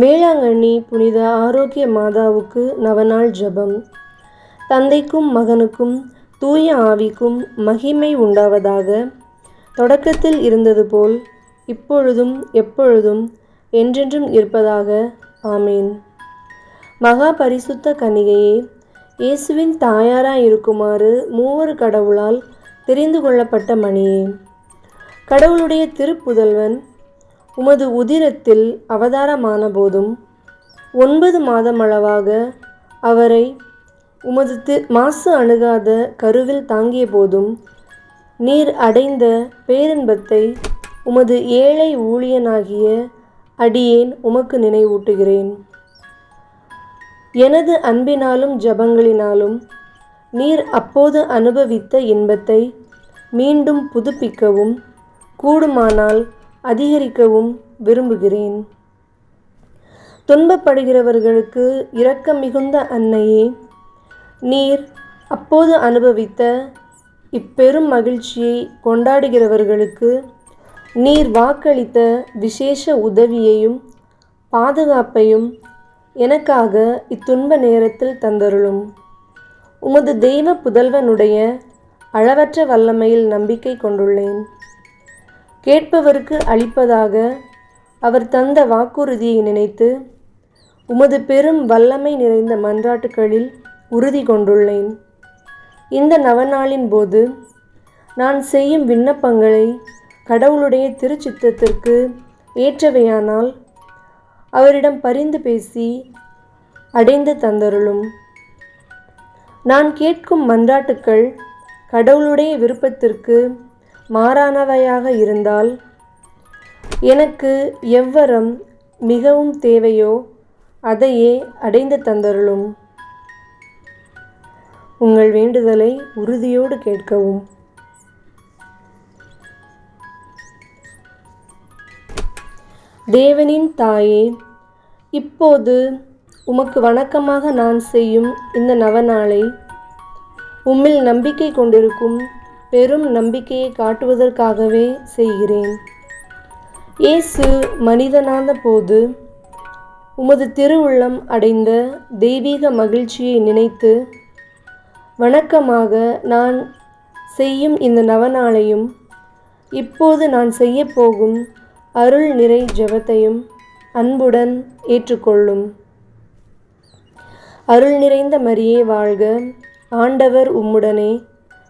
வேளாங்கண்ணி புனித ஆரோக்கிய மாதாவுக்கு நவநாள் ஜெபம். தந்தைக்கும் மகனுக்கும் தூய ஆவிக்கும் மகிமை உண்டாவதாக. தொடக்கத்தில் இருந்தது போல் இப்பொழுதும் எப்பொழுதும் என்றென்றும் இருப்பதாக. ஆமேன். மகா பரிசுத்த கன்னிகையே இயேசுவின் தாயாராய் இருக்குமாறு மூவர் கடவுளால் தெரிந்து கொள்ளப்பட்ட மணியே. கடவுளுடைய திருப்புதல்வன் உமது உதிரத்தில் அவதாரமான போதும் ஒன்பது மாதமளவாக அவரை உமது தி மாசு அணுகாத கருவில் தாங்கிய போதும் நீர் அடைந்த பேரின்பத்தை உமது ஏழை ஊழியனாகிய அடியேன் உமக்கு நினைவூட்டுகிறேன். எனது அன்பினாலும் ஜபங்களினாலும் நீர் அப்போது அனுபவித்த இன்பத்தை மீண்டும் புதுப்பிக்கவும் கூடுமானால் அதிகரிக்கவும் விரும்புகிறேன். துன்பப்படுகிறவர்களுக்கு இரக்கம் மிகுந்த அன்னையே நீர் அப்போது அனுபவித்த இப்பெரும் மகிழ்ச்சியை கொண்டாடுகிறவர்களுக்கு நீர் வாக்களித்த விசேஷ உதவியையும் பாதுகாப்பையும் எனக்காக இத்துன்ப நேரத்தில் தந்தருளும். உமது தெய்வ புதல்வனுடைய அளவற்ற வல்லமையில் நம்பிக்கை கொண்டுள்ளேன். கேட்பவருக்கு அளிப்பதாக அவர் தந்த வாக்குறுதியை நினைத்து உமது பெரும் வல்லமை நிறைந்த மன்றாட்டுகளில் உறுதி கொண்டுள்ளேன். இந்த நவநாளின் போது நான் செய்யும் விண்ணப்பங்களை கடவுளுடைய திருச்சித்தத்திற்கு ஏற்றவையானால் அவரிடம் பரிந்து பேசி அடைந்து தந்தருளும். நான் கேட்கும் மன்றாட்டுக்கள் கடவுளுடைய விருப்பத்திற்கு மாறானவையாக இருந்தால் எனக்கு எவ்வரம் மிகவும் தேவையோ அதையே அடைந்து தந்தருளும். உங்கள் வேண்டுதலை உறுதியோடு கேட்கவும். தேவனின் தாயே இப்போது உமக்கு வணக்கமாக நான் செய்யும் இந்த நவநாளை உம்மில் நம்பிக்கை கொண்டிருக்கும் பெரும் நம்பிக்கையை காட்டுவதற்காகவே செய்கிறேன். இயேசு மனிதனான போது உமது திருவுள்ளம் அடைந்த தெய்வீக மகிழ்ச்சியை நினைத்து வணக்கமாக நான் செய்யும் இந்த நவநாளையும் இப்போது நான் செய்யப்போகும் அருள் நிறை ஜெபத்தையும் அன்புடன் ஏற்றுக்கொள்ளும். அருள் நிறைந்த மரியே வாழ்க ஆண்டவர் உம்முடனே.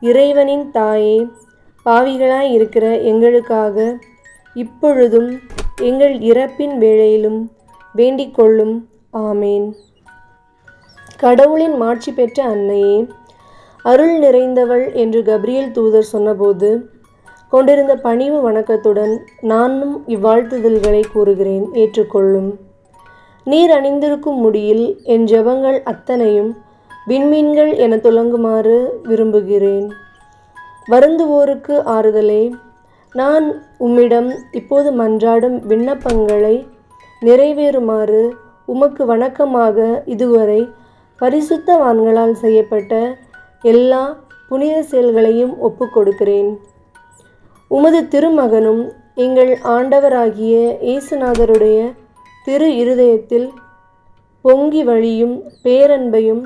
இறைவனின் தாயே பாவிகளாய் இருக்கிற எங்களுக்காக இப்பொழுதும் எங்கள் இறப்பின் வேளையிலும் வேண்டிக் கொள்ளும். ஆமேன். கடவுளின் மாட்சி பெற்ற அன்னையே அருள் நிறைந்தவள் என்று கப்ரியல் தூதர் சொன்னபோது கொண்டிருந்த பணிவு வணக்கத்துடன் நானும் இவ்வாழ்த்துதல்களை கூறுகிறேன் ஏற்றுக்கொள்ளும். நீர் அணிந்திருக்கும் முடியில் என் ஜெபங்கள் அத்தனையும் விண்மீன்கள் என துலங்குமாறு விரும்புகிறேன். வருந்துவோருக்கு ஆறுதலே. நான் உம்மிடம் இப்போது மன்றாடும் விண்ணப்பங்களை நிறைவேறுமாறு உமக்கு வணக்கமாக இதுவரை பரிசுத்தவான்களால் செய்யப்பட்ட எல்லா புனித செயல்களையும் ஒப்புக்கொடுக்கிறேன் உமது திருமகனும் எங்கள் ஆண்டவராகிய இயேசுநாதருடைய திரு இருதயத்தில் பொங்கி வழியும் பேரன்பையும்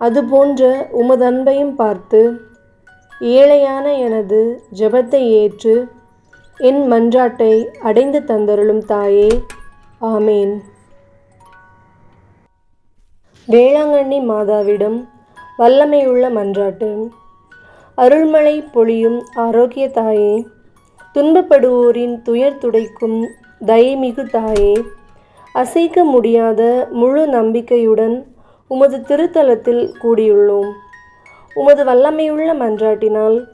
அதுபோன்ற உமது அன்பையும் பார்த்து ஏழையான எனது ஜெபத்தை ஏற்று என் மன்றாட்டை அடைந்து தந்தருளும் தாயே ஆமேன். வேளாங்கண்ணி மாதாவிடம் வல்லமையுள்ள மன்றாட்டு அருள்மழை பொழியும் ஆரோக்கிய தாயே துன்பப்படுவோரின் துயர் துடைக்கும் தயமிகு தாயே அசைக்க முடியாத முழு நம்பிக்கையுடன் உமது திருத்தலத்தில் கூடியுள்ளோம். உமது வல்லமையுள்ள மன்றாட்டினால்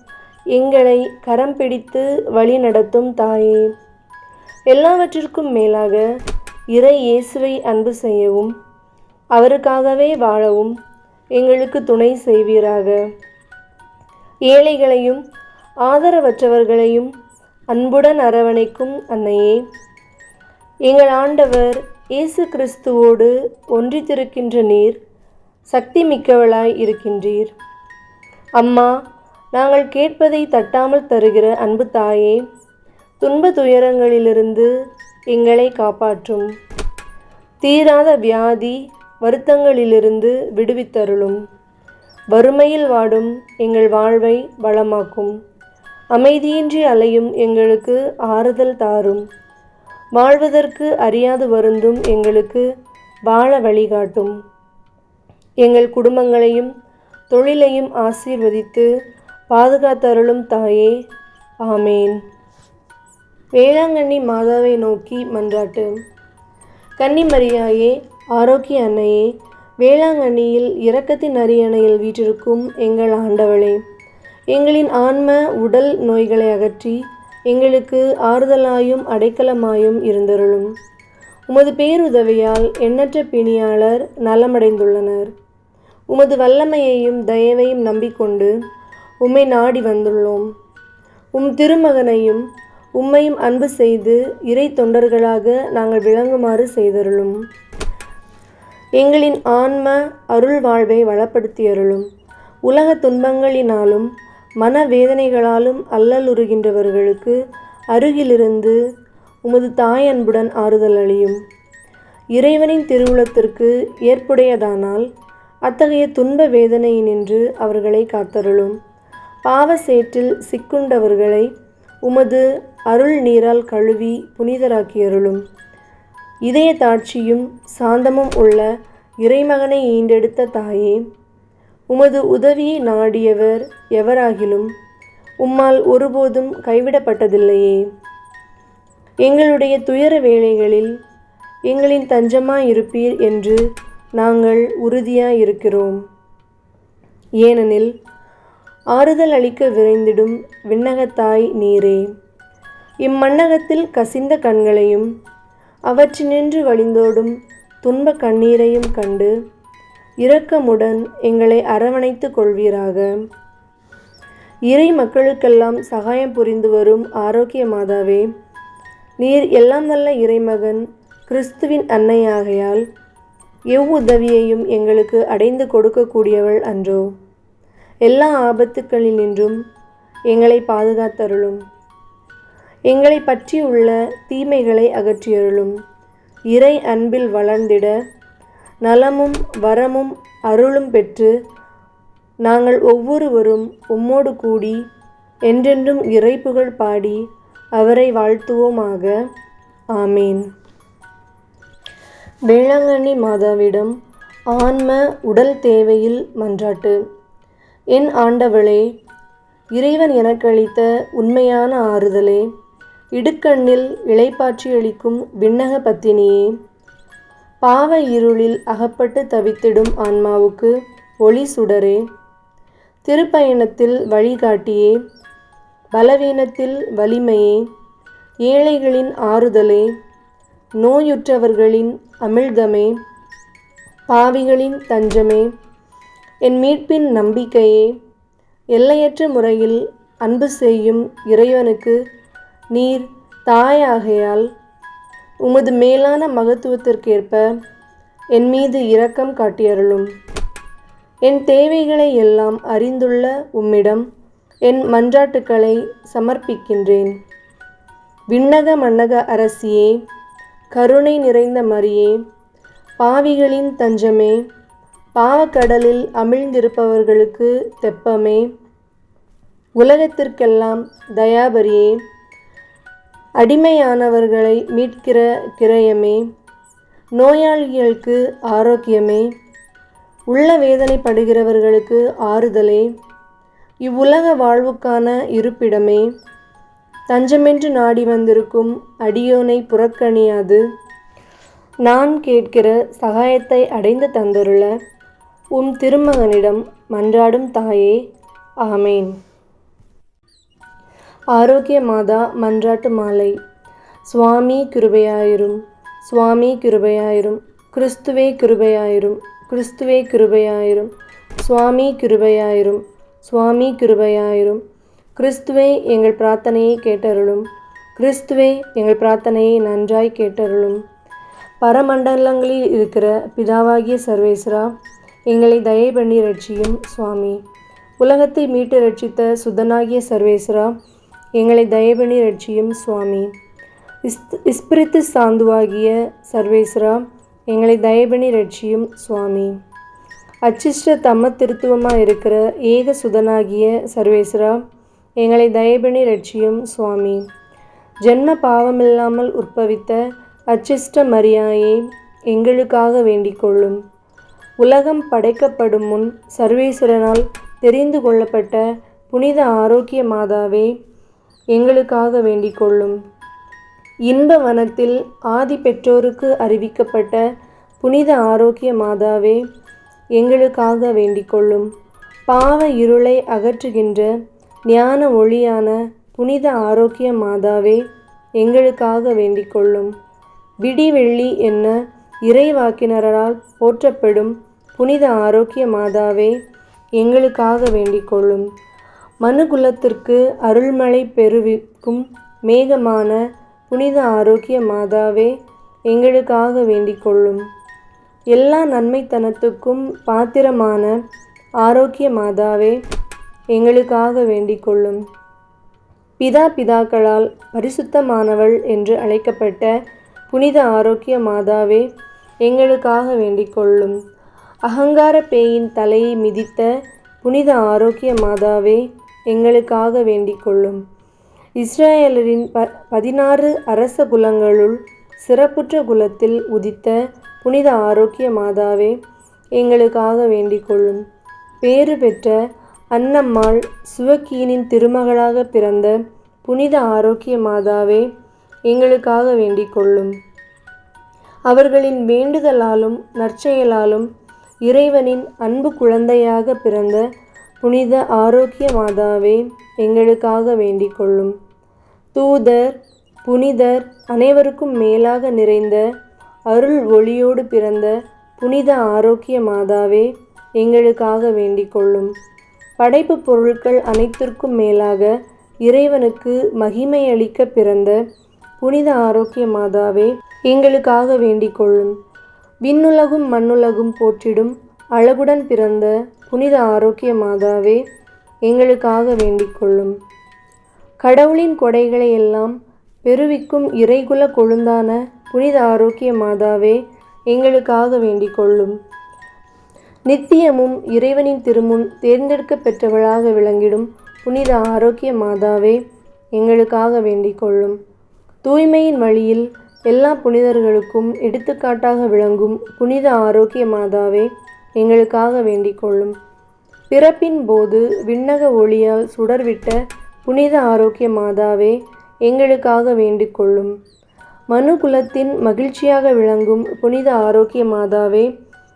எங்களை கரம் பிடித்து வழி நடத்தும் தாயே. எல்லாவற்றிற்கும் மேலாக இறை இயேசுவை அன்பு செய்யவும் அவருக்காகவே வாழவும் எங்களுக்கு துணை செய்வீராக. ஏழைகளையும் ஆதரவற்றவர்களையும் அன்புடன் அரவணைக்கும் அன்னையே. எங்கள் ஆண்டவர் இயேசு கிறிஸ்துவோடு ஒன்றித்திருக்கின்ற நீர் சக்தி மிக்கவளாய் இருக்கின்றீர். அம்மா நாங்கள் கேட்பதை தட்டாமல் தருகிற அன்பு தாயே துன்ப துயரங்களிலிருந்து எங்களை காப்பாற்றும். தீராத வியாதி வருத்தங்களிலிருந்து விடுவித்தருளும். வறுமையில் வாடும் எங்கள் வாழ்வை வளமாக்கும். அமைதியின்றி அலையும் எங்களுக்கு ஆறுதல் தாரும். வாழ்வதற்கு அறியாது வருந்தும் எங்களுக்கு வாழ வழிகாட்டும். எங்கள் குடும்பங்களையும் தொழிலையும் ஆசீர்வதித்து பாதுகாத்தருளும் தாயே. ஆமேன். வேளாங்கண்ணி மாதாவை நோக்கி மன்றாட்டு. கன்னிமரியாயே ஆரோக்கிய அன்னையே வேளாங்கண்ணியில் இரக்கத்தின் அரியணையில் வீற்றிருக்கும் எங்கள் ஆண்டவளே. எங்களின் ஆன்ம உடல் நோய்களை அகற்றி எங்களுக்கு ஆறுதலாயும் அடைக்கலமாயும் இருந்தருளும். உமது பேருதவியால் எண்ணற்ற பிணியாளர் நலமடைந்துள்ளனர். உமது வல்லமையையும் தயவையும் நம்பிக்கொண்டு உம்மை நாடி வந்துள்ளோம். உம் திருமகனையும் உம்மையும் அன்பு செய்து இறை தொண்டர்களாக நாங்கள் விளங்குமாறு செய்தருளும். எங்களின் ஆன்ம அருள் வாழ்வை வளப்படுத்தியருளும். உலக துன்பங்களினாலும் மனவேதனைகளாலும் அல்லலுறுகின்றவர்களுக்கு அருகிலிருந்து உமது தாய் அன்புடன் ஆறுதல் அளியும். இறைவனின் திருவுளத்திற்கு ஏற்புடையதானால் அத்தகைய துன்ப வேதனையினின்று அவர்களை காத்தருளும். பாவ சேற்றில் சிக்குண்டவர்களை உமது அருள் நீரால் கழுவி புனிதராக்கியருளும். இதய தாட்சியும் சாந்தமும் உள்ள இறைமகனை ஈண்டெடுத்த தாயே உமது உதவியை நாடியவர் எவராகிலும் உம்மால் ஒருபோதும் கைவிடப்பட்டதில்லையே. எங்களுடைய துயர வேளைகளில் எங்களின் தஞ்சமாயிருப்பீர் என்று நாங்கள் உறுதியாக இருக்கிறோம் ஏனெனில் ஆறுதல் அளிக்க விரைந்திடும் விண்ணகத்தாய் நீரே. இம்மண்ணகத்தில் கசிந்த கண்களையும் அவற்றினின்று வழிந்தோடும் துன்ப கண்ணீரையும் கண்டு இரக்கமுடன் எங்களை அரவணைத்துக் கொள்வீராக. இறை மக்களுக்கெல்லாம் சகாயம் புரிந்து வரும் ஆரோக்கிய மாதாவே நீர் எல்லாம் வல்ல இறைமகன் கிறிஸ்துவின் அன்னையாகையால் எவ்வுதவியையும் எங்களுக்கு அடைந்து கொடுக்கக்கூடியவள் அன்றோ. எல்லா ஆபத்துக்களினின்றும் எங்களை பாதுகாத்தருளும். எங்களை பற்றியுள்ள தீமைகளை அகற்றியருளும். இறை அன்பில் வளர்ந்திட நலமும் வரமும் அருளும் பெற்று நாங்கள் ஒவ்வொருவரும் உம்மோடு கூடி என்றென்றும் இறைப்புகழ் பாடி அவரை வாழ்த்துவோமாக. ஆமேன். வேளாங்கண்ணி மாதாவிடம் ஆன்ம உடல் தேவையில் மன்றாட்டு. என் ஆண்டவளே இறைவன் எனக்களித்த உண்மையான ஆறுதலே இடுக்கண்ணில் இளைப்பாற்றியளிக்கும் விண்ணக பத்தினியே. பாவ இருளில் அகப்பட்டு தவித்திடும் ஆன்மாவுக்கு ஒளி சுடரே. திருப்பயணத்தில் வழிகாட்டியே பலவீனத்தில் வலிமையே. ஏழைகளின் ஆறுதலே நோயுற்றவர்களின் அமிழ்தமே பாவிகளின் தஞ்சமே என் மீட்பின் நம்பிக்கையே எல்லையற்ற முறையில் அன்பு செய்யும் இறைவனுக்கு நீர் தாயாகையால் உமது மேலான மகத்துவத்திற்கேற்ப என் மீது இரக்கம் காட்டியருளும். என் தேவைகளை எல்லாம் அறிந்துள்ள உம்மிடம் என் மன்றாட்டுக்களை சமர்ப்பிக்கின்றேன். விண்ணக மன்னக அரசியே கருணை நிறைந்த மரியே பாவிகளின் தஞ்சமே பாவக்கடலில் அமிழ்ந்திருப்பவர்களுக்கு தெப்பமே. உலகத்திற்கெல்லாம் தயாபரியே அடிமையானவர்களை மீட்கிற கிரயமே. நோயாளிகளுக்கு ஆரோக்கியமே உள்ள வேதனைப்படுகிறவர்களுக்கு ஆறுதலே. இவ்வுலக வாழ்வுக்கான இருப்பிடமே. தஞ்சமென்று நாடி வந்திருக்கும் அடியோனை புறக்கணியாது. நான் கேட்கிற சகாயத்தை அடைந்து தந்தருள உம் திருமகனிடம் மன்றாடும் தாயே ஆமேன். ஆரோக்கிய மாதா மன்றாட்டு மாலை. சுவாமி கிருபையாயிரும் சுவாமி கிருபையாயிரும் கிறிஸ்துவே கிருபையாயிரும் கிறிஸ்துவே கிருபையாயிரும் சுவாமி கிருபையாயிரும் சுவாமி கிருபையாயிரும். கிறிஸ்துவே எங்கள் பிரார்த்தனையை கேட்டருளும். கிறிஸ்துவே எங்கள் பிரார்த்தனையை நன்றாய் கேட்டருளும். பரமண்டலங்களில் இருக்கிற பிதாவாகிய சர்வேஸ்வரா எங்களை தயை பண்ணி ரட்சியும் சுவாமி. உலகத்தை மீட்டு ரட்சித்த சுதனாகிய சர்வேஸ்வரா எங்களை தயபணி ரட்சியும் சுவாமி. இஸ் இஸ்பிரித்து சாந்துவாகிய சர்வேஸ்வரா எங்களை தயபணி ரட்சியும் சுவாமி. அச்சிஷ்ட தம்ம திருத்துவமாக இருக்கிற ஏக சுதனாகிய சர்வேஸ்வரா எங்களை தயபணி ரட்சியும் சுவாமி. ஜென்ம பாவமில்லாமல் உற்பவித்த அச்சிஷ்ட மரியாயே எங்களுக்காக வேண்டிக் கொள்ளும். உலகம் படைக்கப்படும் முன் சர்வேஸ்வரனால் தெரிந்து கொள்ளப்பட்ட புனித ஆரோக்கிய மாதாவே எங்களுக்காக வேண்டிக் கொள்ளும். இன்ப வனத்தில் ஆதி பெற்றோருக்கு அறிவிக்கப்பட்ட புனித ஆரோக்கிய மாதாவே எங்களுக்காக வேண்டிக் கொள்ளும். பாவ இருளை அகற்றுகின்ற ஞான ஒளியான புனித ஆரோக்கிய மாதாவே எங்களுக்காக வேண்டிக் கொள்ளும் விடிவெள்ளி என்ன இறைவாக்கினரால் போற்றப்படும் புனித ஆரோக்கிய மாதாவே எங்களுக்காக வேண்டிக் கொள்ளும் மனுகுலத்திற்கு அருள்மழை பெருவிக்கும் மேகமான புனித ஆரோக்கிய மாதாவே எங்களுக்காக வேண்டிக் கொள்ளும் எல்லா நன்மைத்தனத்துக்கும் பாத்திரமான ஆரோக்கிய மாதாவே எங்களுக்காக வேண்டிக் கொள்ளும் பிதா பிதாக்களால் பரிசுத்தமானவள் என்று அழைக்கப்பட்ட புனித ஆரோக்கிய மாதாவே எங்களுக்காக வேண்டிக் கொள்ளும் அகங்கார பேயின் தலையை மிதித்த புனித ஆரோக்கிய மாதாவே எங்களுக்காக வேண்டிக் கொள்ளும் இஸ்ரேலரின் ப பதினாறு அரச குலங்களுள் சிறப்புற்ற குலத்தில் உதித்த புனித ஆரோக்கிய மாதாவே எங்களுக்காக வேண்டிக் கொள்ளும் பேறு பெற்ற அன்னம்மாள் சிவக்கியனின் திருமகளாக பிறந்த புனித ஆரோக்கிய மாதாவே எங்களுக்காக வேண்டிக் கொள்ளும். அவர்களின் வேண்டுதலாலும் நற்செயலாலும் இறைவனின் அன்பு குழந்தையாக பிறந்த புனித ஆரோக்கிய மாதாவே எங்களுக்காக வேண்டிக் கொள்ளும். தூதர் புனிதர் அனைவருக்கும் மேலாக நிறைந்த அருள் ஒளியோடு பிறந்த புனித ஆரோக்கிய மாதாவே எங்களுக்காக வேண்டிக் கொள்ளும். படைப்பு பொருட்கள் அனைத்திற்கும் மேலாக இறைவனுக்கு மகிமையளிக்க பிறந்த புனித ஆரோக்கிய மாதாவே எங்களுக்காக வேண்டிக் கொள்ளும். விண்ணுலகும் மண்ணுலகும் போற்றிடும் அழகுடன் பிறந்த புனித ஆரோக்கிய மாதாவே எங்களுக்காக வேண்டிக் கொள்ளும். கடவுளின் கொடைகளை எல்லாம் பெருவிக்கும் இறைகுல கொழுந்தான புனித ஆரோக்கிய மாதாவே எங்களுக்காக வேண்டிக் கொள்ளும். நித்தியமும் இறைவனின் திருமுன் தேர்ந்தெடுக்க பெற்றவளாக விளங்கிடும் புனித ஆரோக்கிய மாதாவே எங்களுக்காக வேண்டிக் கொள்ளும். தூய்மையின் வழியில் எல்லா புனிதர்களுக்கும் எடுத்துக்காட்டாக விளங்கும் புனித ஆரோக்கிய மாதாவே எங்களுக்காக வேண்டிக் கொள்ளும். பிறப்பின் போது விண்ணக ஒளியால் சுடர்விட்ட புனித ஆரோக்கிய மாதாவே எங்களுக்காக வேண்டிக் கொள்ளும். மனு குலத்தின் மகிழ்ச்சியாக விளங்கும் புனித ஆரோக்கிய மாதாவே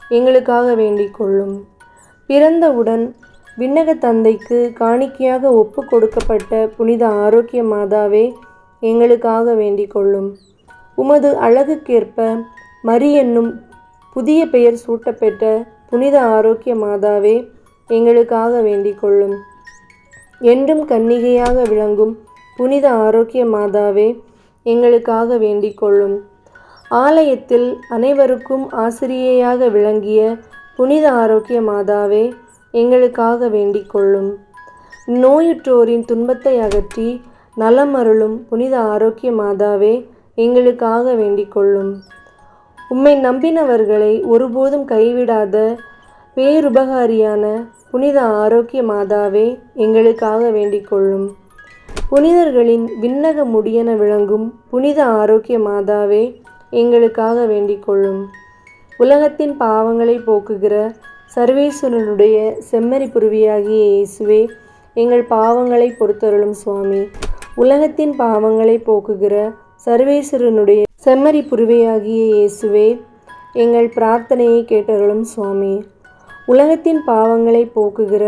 எங்களுக்காக வேண்டிக் கொள்ளும். பிறந்தவுடன் விண்ணக தந்தைக்கு காணிக்கையாக ஒப்பு கொடுக்கப்பட்ட புனித ஆரோக்கிய மாதாவே எங்களுக்காக வேண்டிக் கொள்ளும். உமது அழகுக்கேற்ப மரி என்னும் புதிய பெயர் சூட்டப்பெற்ற புனித ஆரோக்கிய மாதாவே எங்களுக்காக வேண்டிக் கொள்ளும். என்றும் கன்னிகையாக விளங்கும் புனித ஆரோக்கிய மாதாவே எங்களுக்காக வேண்டிக் கொள்ளும். ஆலயத்தில் அனைவருக்கும் ஆசிரியையாக விளங்கிய புனித ஆரோக்கிய மாதாவே எங்களுக்காக வேண்டிக் கொள்ளும். நோயுற்றோரின் துன்பத்தை அகற்றி நலமருளும் புனித ஆரோக்கிய மாதாவே எங்களுக்காக வேண்டிக் கொள்ளும். உம்மை நம்பினவர்களை ஒருபோதும் கைவிடாத பேருபகாரியான புனித ஆரோக்கிய மாதாவே எங்களுக்காக வேண்டிக் கொள்ளும். புனிதர்களின் விண்ணக முடியென விளங்கும் புனித ஆரோக்கிய மாதாவே எங்களுக்காக வேண்டிக் கொள்ளும். உலகத்தின் பாவங்களை போக்குகிற சர்வேஸ்வரனுடைய செம்மறி புருவியாகிய இயேசுவே எங்கள் பாவங்களை பொறுத்தருளும் சுவாமி. உலகத்தின் பாவங்களை போக்குகிற சர்வேஸ்வரனுடைய செம்மறி புருவியாகிய இயேசுவே எங்கள் பிரார்த்தனையை கேட்டருளும் சுவாமி. உலகத்தின் பாவங்களை போக்குகிற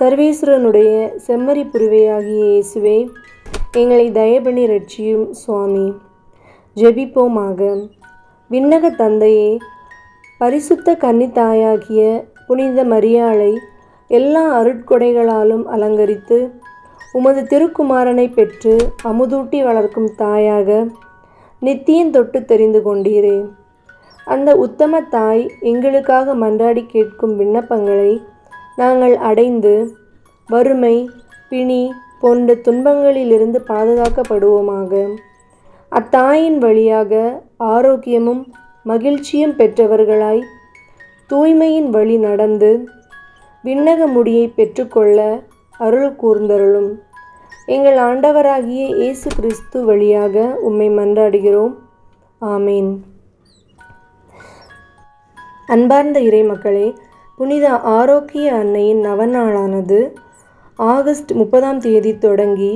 சர்வேஸ்வரனுடைய செம்மறி புருவையாகிய இயேசுவே எங்களை தயபணி ரட்சியும் சுவாமி. ஜெபிப்போமாக. விண்ணக தந்தையே பரிசுத்த கன்னித்தாயாகிய புனித மரியாளை எல்லா அருட்கொடைகளாலும் அலங்கரித்து உமது திருக்குமாரனை பெற்று அமுதூட்டி வளர்க்கும் தாயாக நித்தியம் தொட்டு தெரிந்து கொண்டீரே. அந்த உத்தம தாய் எங்களுக்காக மன்றாடி கேட்கும் விண்ணப்பங்களை நாங்கள் அடைந்து வறுமை பிணி போன்ற துன்பங்களிலிருந்து பாதுகாக்கப்படுவோமாக. அத்தாயின் வழியாக ஆரோக்கியமும் மகிழ்ச்சியும் பெற்றவர்களாய் தூய்மையின் வழி நடந்து விண்ணக முடியை பெற்றுக்கொள்ள அருள் கூர்ந்தருளும். எங்கள் ஆண்டவராகிய இயேசு கிறிஸ்து வழியாக உம்மை மன்றாடுகிறோம். ஆமீன். அன்பார்ந்த இறைமக்களே புனித ஆரோக்கிய அன்னையின் நவநாளானது ஆகஸ்ட் முப்பதாம் தேதி தொடங்கி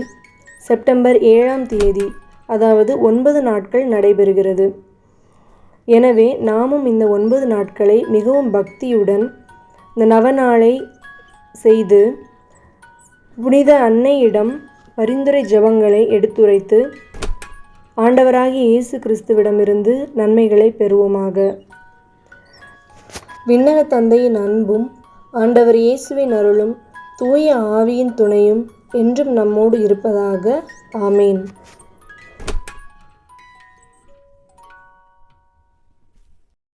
செப்டம்பர் ஏழாம் தேதி அதாவது ஒன்பது நாட்கள் நடைபெறுகிறது. எனவே நாமும் இந்த ஒன்பது நாட்களை மிகவும் பக்தியுடன் இந்த நவநாளை செய்து புனித அன்னையிடம் பரிந்துரை ஜபங்களை எடுத்துரைத்து ஆண்டவராகிய இயேசு கிறிஸ்துவிடமிருந்து நன்மைகளை பெறுவோமாக. விண்ணக தந்தையின் அன்பும் ஆண்டவர் இயேசுவின் அருளும் தூய ஆவியின் துணையும் என்றும் நம்மோடு இருப்பதாக. ஆமேன்.